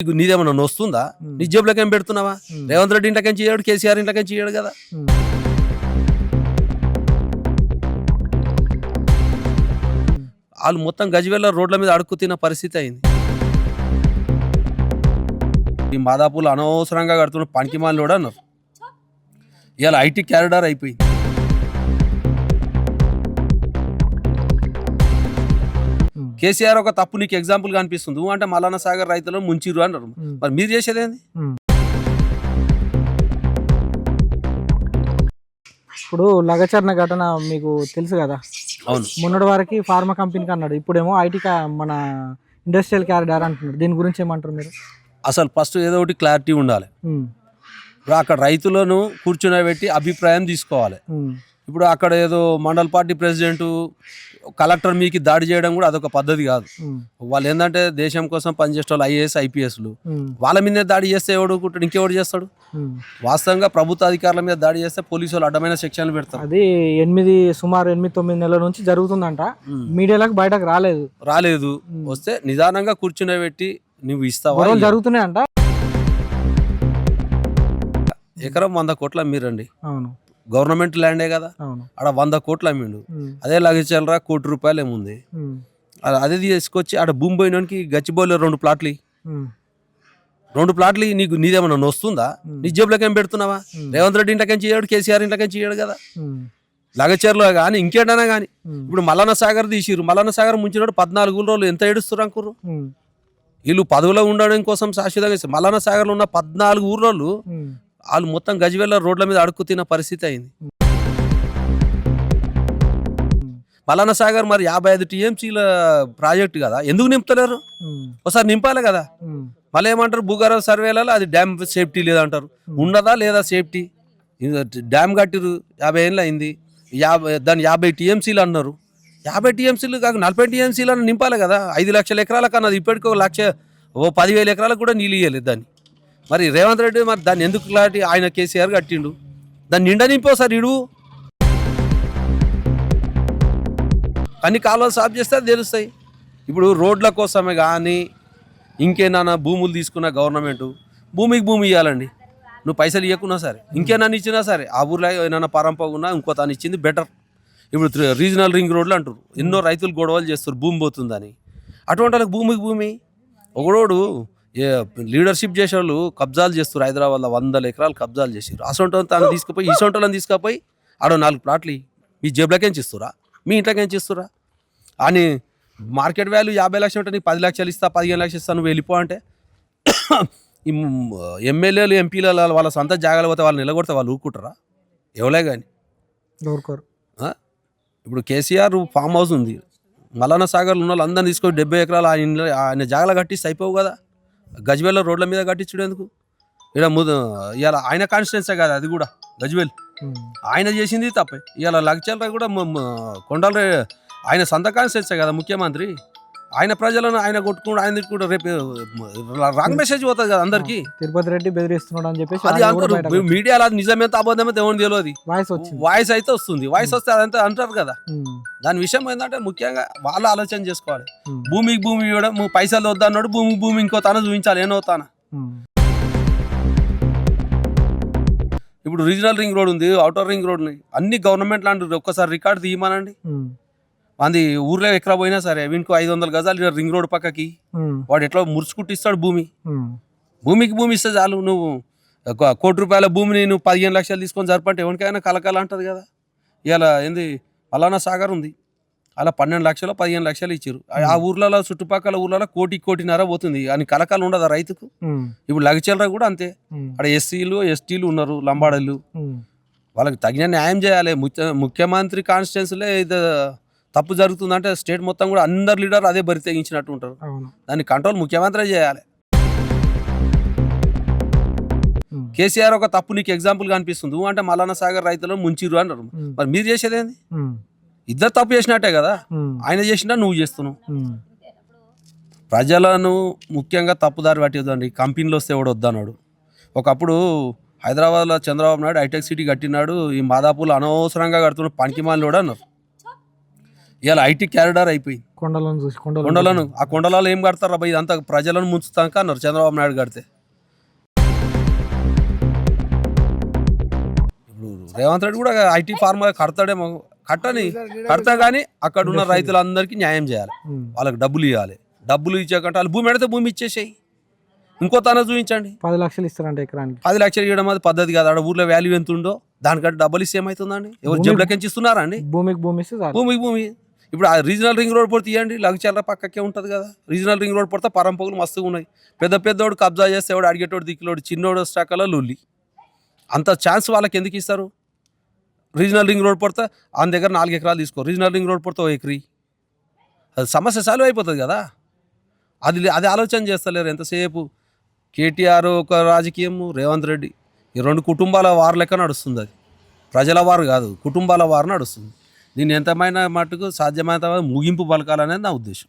నీకు నీదేమన్నా వస్తుందా నీ జేబులోకి ఏం పెడుతున్నావా రేవంత్ రెడ్డి ఇంట్లోకి చేయడు కేసీఆర్ ఇంట్లోకి చేయడు కదా. వాళ్ళు మొత్తం గజవేళ్ళ రోడ్ల మీద అడుక్కు తిన్న పరిస్థితి అయింది. ఈ మాదాపూర్లు అనవసరంగా కడుతున్న పనికిమాలి కూడా అన్నారు. ఇవాళ ఐటీ క్యారిడార్ అయిపోయింది. కేసీఆర్ ఒక తప్పు నీకు ఎగ్జాంపుల్ కనిపిస్తుంది నువ్వు అంటే మలానా సాగర్ రైతులను ముంచిరు అన్నారు. మరి మీరు చేసేది ఏంది? ఇప్పుడు లగచర్ణ ఘటన మీకు తెలుసు కదా? అవును. మొన్నటి వరకు ఫార్మా కంపెనీకి అన్నాడు. ఇప్పుడేమో ఐటీ మన ఇండస్ట్రియల్ క్యారిడార్ అంటున్నాడు. దీని గురించి ఏమంటారు మీరు? అసలు ఫస్ట్ ఏదో ఒకటి క్లారిటీ ఉండాలి. ఇప్పుడు అక్కడ రైతులను కూర్చునబెట్టి అభిప్రాయం తీసుకోవాలి. ఇప్పుడు అక్కడ ఏదో మండల్ పార్టీ ప్రెసిడెంట్ కలెక్టర్ మీకు దాడి చేయడం కూడా అదొక పద్ధతి కాదు. వాళ్ళు ఏంటంటే దేశం కోసం పనిచేసే వాళ్ళు ఐఏఎస్ ఐపీఎస్లు. వాళ్ళ మీదే దాడి చేస్తే ఎవడు ఇంకెవడు చేస్తాడు. వాస్తవంగా ప్రభుత్వ అధికారుల మీద దాడి చేస్తే పోలీసు వాళ్ళు అడ్డమైన సెక్షన్లు పెడతారు. అది ఎనిమిది సుమారు ఎనిమిది తొమ్మిది నెలల నుంచి జరుగుతుందంట. మీడియాలకు బయటకు రాలేదు. రాలేదు. వస్తే నిదానంగా కూర్చునబెట్టి నువ్వు ఇస్తావా? జరుగుతున్నాయంట. ఎకరం వంద కోట్లు అమ్మిరండి. అవును. గవర్నమెంట్ ల్యాండే కదా. ఆడ వంద కోట్లు అమ్మిండు. అదే లగచలరా కోటి రూపాయలు ఏముంది? అదే తీసుకొచ్చి ఆడ భూమి పోయినోనికి గచ్చిబౌలిలో రెండు ప్లాట్లు రెండు ప్లాట్లు. నీకు నీదేమన్నా వస్తుందా నీ జేబులోకి ఏం పెడుతున్నావా? రేవంత్ రెడ్డి ఇంట్లోకి చేయడు కేసీఆర్ ఇంట్లోకి చేయడు కదా. లగచర్లో కానీ ఇంకేటైనా కానీ ఇప్పుడు మల్లన్న సాగర్ తీసిరు మల్లన్న సాగర్ ముంచినోడు పద్నాలుగు రోజులు ఎంత ఏడుస్తారు అనుకుర్రు? వీళ్ళు పదవిలో ఉండడం కోసం శాశ్వతంగా. మల్లన్న సాగర్లో ఉన్న పద్నాలుగు ఉమ్, వాళ్ళు మొత్తం గజవేళ్ళ రోడ్ల మీద అడుక్కు తిన్న పరిస్థితి అయింది. మల్లన్న సాగర్ మరి యాభై ఐదు టీఎంసీల ప్రాజెక్ట్ కదా ఎందుకు నింపుతలేరు? ఒకసారి నింపాలి కదా. మళ్ళీ ఏమంటారు భూగర్భ సర్వేలలో అది డ్యామ్ సేఫ్టీ లేదంటారు. ఉన్నదా లేదా సేఫ్టీ? డ్యామ్ కట్టిరు యాభై ఏళ్ళు అయింది. యాభై దాని యాభై టీఎంసీలు అన్నారు. యాభై టీఎంసీలు కాక నలభై టీఎంసీలు అని నింపాలి కదా. ఐదు లక్షల ఎకరాల కన్నా ఇప్పటికీ ఒక లక్ష ఓ పదివేల ఎకరాలకు కూడా నీళ్ళు ఇవ్వలేదు దాన్ని. మరి రేవంత్ రెడ్డి మరి దాన్ని ఎందుకు క్లారిటీ ఆయన కేసీఆర్ కట్టిండు దాన్ని నిండా నింపో సార్ ఇడు. అన్ని కాలువలు సాఫ్ చేస్తే తెలుస్తాయి. ఇప్పుడు రోడ్ల కోసమే కానీ ఇంకేనా భూములు తీసుకున్న గవర్నమెంట్ భూమికి భూమి ఇవ్వాలండి నువ్వు పైసలు ఇవ్వకున్నా సరే ఇంకేనా ఇచ్చినా సరే ఆ ఊర్లో ఏమైనా పరంపగున్నా ఇంకో తాను ఇచ్చింది బెటర్ ఇప్పుడు రీజనల్ రింగ్ రోడ్లు అంటారు ఎన్నో రైతులు గొడవలు చేస్తారు భూమి పోతుందని. అటువంటి వాళ్ళకి భూమికి భూమి. ఒకడోడు లీడర్షిప్ చేసే వాళ్ళు కబ్జాలు చేస్తారు హైదరాబాద్లో వందల ఎకరాలు కబ్జాలు చేసారు అసొంటి తాను తీసుకుపోయి ఇసొంటోళ్ళని తీసుకుపోయి ఆడో నాలుగు ప్లాట్లు. మీ జేబులకేం ఇస్తురా మీ ఇంట్లోకేం ఇస్తురా అని మార్కెట్ వాల్యూ యాభై లక్షలు ఉంటే నీకు పది లక్షలు ఇస్తా పదిహేను లక్షలు ఇస్తా నువ్వు వెళ్ళిపో అంటే ఈ ఎమ్మెల్యేలు ఎంపీలు వాళ్ళ సొంత జాగాలు పోతే వాళ్ళు నిలగొడితే వాళ్ళు ఊరుకుంటారా? ఎవలే కానీ ఊరుకోరు ఇప్పుడు కేసీఆర్ ఫామ్ హౌస్ ఉంది. మలానా సాగర్లో ఉన్న వాళ్ళందరినీ తీసుకొని డెబ్బై ఎకరాలు ఆయన ఆయన జాగాలు కట్టిస్తే అయిపోవు కదా. గజ్వేల్ రోడ్ల మీద కట్టించుడు ఎందుకు? ఇక్కడ ముద ఇవాళ ఆయన కాన్స్టిట్యున్సే కదా అది కూడా గజ్వేల్. ఆయన చేసింది తప్పే. ఇవాళ లగ్చల్ కూడా కొండల ఆయన సొంత కాన్స్టిట్యున్సీ కదా ముఖ్యమంత్రి? ఆయన ప్రజలను ఆయన కొట్టుకుంటూ ఆయన తిట్టుకుంటూ రేపు రాంగ్ మెసేజ్ పోతుంది కదా అందరికి. తిరుపతి రెడ్డి బెదిరిస్తున్నాడు అని చెప్పేసి అది అంటారు. మీడియాలో అది నిజమేంత అబద్ధమే తెలియదు తెలియదు. వాయిస్ వచ్చింది. వాయిస్ అయితే వస్తుంది. వాయిస్ వస్తే అదంతా అంటారు కదా. దాని విషయం ఏంటంటే ముఖ్యంగా వాళ్ళు ఆలోచన చేసుకోవాలి. భూమికి భూమి ఇవ్వడం పైసలు వద్దన్నాడు భూమి భూమి ఇంకో తాను చూపించాలి ఏనో తాన. ఉమ్, ఇప్పుడు రీజనల్ రింగ్ రోడ్ ఉంది అవుటర్ రింగ్ రోడ్ ఉంది. అన్ని గవర్నమెంట్ లాంటి ఒక్కసారి రికార్డు తీయమనండి. అది ఊర్లో ఎక్కడ పోయినా సరే వీనికి ఐదు వందల గజాలు రింగ్ రోడ్ పక్కకి. వాడు ఎట్లా మురుచుకుంటూ ఇస్తాడు భూమి భూమికి భూమి ఇస్తే చాలు నువ్వు కోటి రూపాయల భూమిని నువ్వు పదిహేను లక్షలు తీసుకొని జరపంటే ఎవరికైనా కలకల అంటది కదా. ఇలా ఏంది అలానా సాగర్ ఉంది. అలా పన్నెండు లక్షలు పదిహేను లక్షలు ఇచ్చారు ఆ ఊర్లలో చుట్టుపక్కల ఊర్లలో కోటి కోటిన్నర పోతుంది. అని కలకాలు ఉండదు ఆ రైతుకు ఇప్పుడు లగచలరా కూడా అంతే. అక్కడ ఎస్సీలు ఎస్టీలు ఉన్నారు లంబాడలు వాళ్ళకి తగిన న్యాయం చేయాలి. ముఖ్య ముఖ్యమంత్రి కాన్స్టిట్యున్సీలో ఇది తప్పు జరుగుతుందంటే స్టేట్ మొత్తం కూడా అందరు లీడర్ అదే బరి తెగించినట్టు ఉంటారు. దాన్ని కంట్రోల్ ముఖ్యమంత్రి చేయాలి. కేసీఆర్ ఒక తప్పు నీకు ఎగ్జాంపుల్ కనిపిస్తుంది అంటే మలానా సాగర్ రైతులను ముంచిరు అన్నారు. మరి మీరు చేసేది ఏంది ఉమ్, ఇద్దరు తప్పు చేసినట్టే కదా? ఆయన చేసినా నువ్వు చేస్తున్నావు? ప్రజలను ముఖ్యంగా తప్పుదారి పట్టేదండి కంపెనీలు వస్తే ఎవడు వద్దన్నాడు. ఒకప్పుడు హైదరాబాద్లో చంద్రబాబు నాయుడు హైటెక్ సిటీ కట్టినాడు. ఈ మాదాపూర్లో అనవసరంగా కడుతున్న పనికిమాలి కూడా అన్నారు. ఇవాళ ఐటీ క్యారిడార్ అయిపోయింది. కొండలను చూసి కొండలు కొండలను. ఆ కొండలలో ఏం కడతారు అబ్బాయి ఇదంతా ప్రజలను ముంచుతాక అన్నారు. చంద్రబాబు నాయుడు కడితే. ఇప్పుడు రేవంత్ రెడ్డి కూడా ఐటీ ఫార్మా కడతాడేమో. కట్టని కడతా కానీ అక్కడ ఉన్న రైతులందరికీ న్యాయం చేయాలి. వాళ్ళకి డబ్బులు ఇవ్వాలి. డబ్బులు ఇచ్చాకంటే వాళ్ళు భూమి పెడితే భూమి ఇచ్చేసేయి. ఇంకో తన చూపించండి. పది లక్షలు ఇస్తారంట ఎకరానికి. పది లక్షలు ఇవ్వడం అది పద్ధతి కాదు. ఆడ ఊర్లో వాల్యూ ఎంత ఉందో దానికంటే డబ్బులు ఇస్తే ఏమవుతుందండి ఎవరు జబ్బులకి ఇస్తున్నారా అండి? భూమికి భూమి ఇస్తే చాలు. భూమి భూమి. ఇప్పుడు ఆ రీజనల్ రింగ్ రోడ్ పొడి తీయండి లగ్చర్ల పక్కకే ఉంటుంది కదా. రీజనల్ రింగ్ రోడ్ పడితే పరంపగులు మస్తుగా ఉన్నాయి. పెద్ద పెద్దోడు కబ్జా చేస్తే అడిగేటోడు దిక్కులోడు చిన్నోడు స్టాకలో లొల్లి. అంత ఛాన్స్ వాళ్ళకి ఎందుకు ఇస్తారు? రీజనల్ రింగ్ రోడ్ పడితే ఆయన దగ్గర నాలుగు ఎకరాలు తీసుకో. రీజనల్ రింగ్ రోడ్ పడితే ఓ ఎకరీ. అది సమస్య సాల్వ్ అయిపోతుంది కదా. అది అది ఆలోచన చేస్తలేరు ఎంతసేపు. కేటీఆర్ ఒక రాజకీయము రేవంత్ రెడ్డి. ఈ రెండు కుటుంబాల వారు లెక్క నడుస్తుంది అది. ప్రజల వారు కాదు కుటుంబాల వారు నడుస్తుంది. దీన్ని ఎంతమైన మటుకు సాధ్యమైనంత ముగింపు పలకాలనేది నా ఉద్దేశం.